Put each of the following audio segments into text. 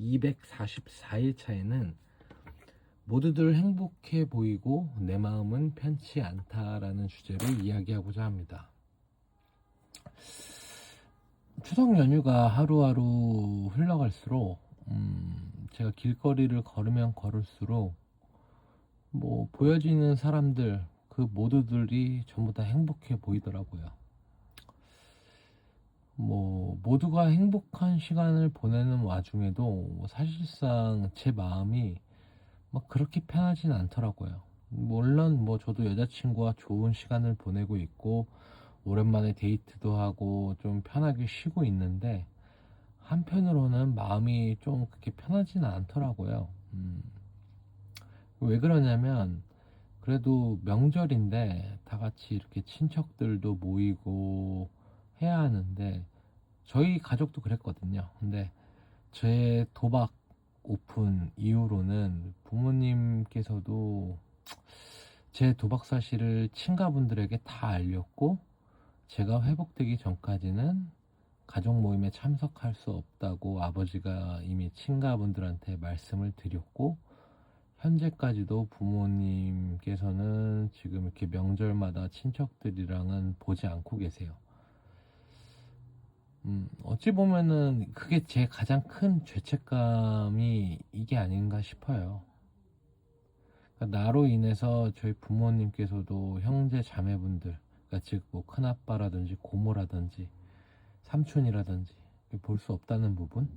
244일 차에는 모두들 행복해 보이고 내 마음은 편치 않다라는 주제로 이야기하고자 합니다. 추석 연휴가 하루하루 흘러갈수록 음, 제가 길거리를 걸으면 걸을수록 뭐 보여지는 사람들 그 모두들이 전부 다 행복해 보이더라고요. 뭐 모두가 행복한 시간을 보내는 와중에도 사실상 제 마음이 막 그렇게 편하진 않더라고요. 물론 뭐 저도 여자친구와 좋은 시간을 보내고 있고 오랜만에 데이트도 하고 좀 편하게 쉬고 있는데 한편으로는 마음이 좀 그렇게 편하지는 않더라고요. 음. 왜 그러냐면 그래도 명절인데 다 같이 이렇게 친척들도 모이고 해야 하는데 저희 가족도 그랬거든요. 근데 제 도박 오픈 이후로는 부모님께서도 제 도박 사실을 친가분들에게 다 알렸고 제가 회복되기 전까지는 가족 모임에 참석할 수 없다고 아버지가 이미 친가분들한테 말씀을 드렸고 현재까지도 부모님께서는 지금 이렇게 명절마다 친척들이랑은 보지 않고 계세요. 음, 어찌 보면은 그게 제 가장 큰 죄책감이 이게 아닌가 싶어요. 그러니까 나로 인해서 저희 부모님께서도 형제 자매분들, 그러니까 즉뭐 큰아빠라든지 고모라든지 삼촌이라든지 볼 수 없다는 부분.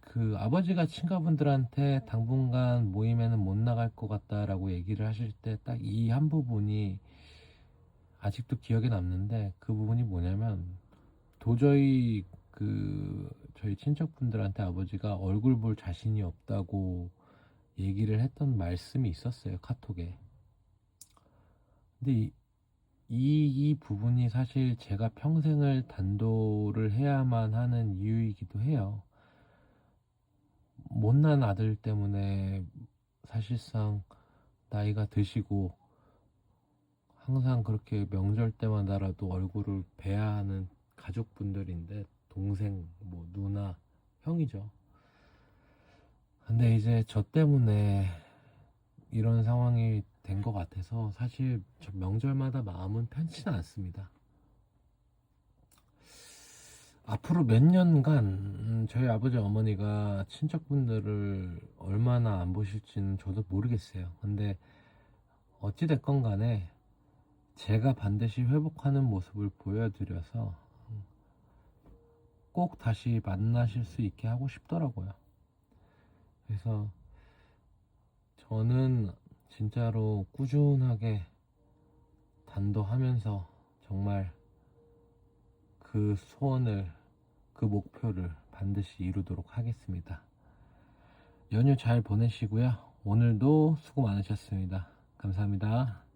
그 아버지가 친가분들한테 당분간 모임에는 못 나갈 것 같다라고 얘기를 하실 때 딱 이 한 부분이 아직도 기억에 남는데 그 부분이 뭐냐면 도저히 그 저희 친척분들한테 아버지가 얼굴 볼 자신이 없다고 얘기를 했던 말씀이 있었어요 카톡에. 근데 이, 이, 이 부분이 사실 제가 평생을 단도를 해야만 하는 이유이기도 해요. 못난 아들 때문에 사실상 나이가 드시고 항상 그렇게 명절 때마다라도 얼굴을 뵈야 하는 가족분들인데 동생, 뭐 누나, 형이죠. 근데 이제 저 때문에 이런 상황이 된 것 같아서 사실 저 명절마다 마음은 편치는 않습니다. 앞으로 몇 년간 음, 저희 아버지 어머니가 친척분들을 얼마나 안 보실지는 저도 모르겠어요. 근데 어찌됐건 간에 제가 반드시 회복하는 모습을 보여드려서 꼭 다시 만나실 수 있게 하고 싶더라고요. 그래서 저는 진짜로 꾸준하게 단도하면서 정말 그 소원을, 그 목표를 반드시 이루도록 하겠습니다. 연휴 잘 보내시고요. 오늘도 수고 많으셨습니다. 감사합니다.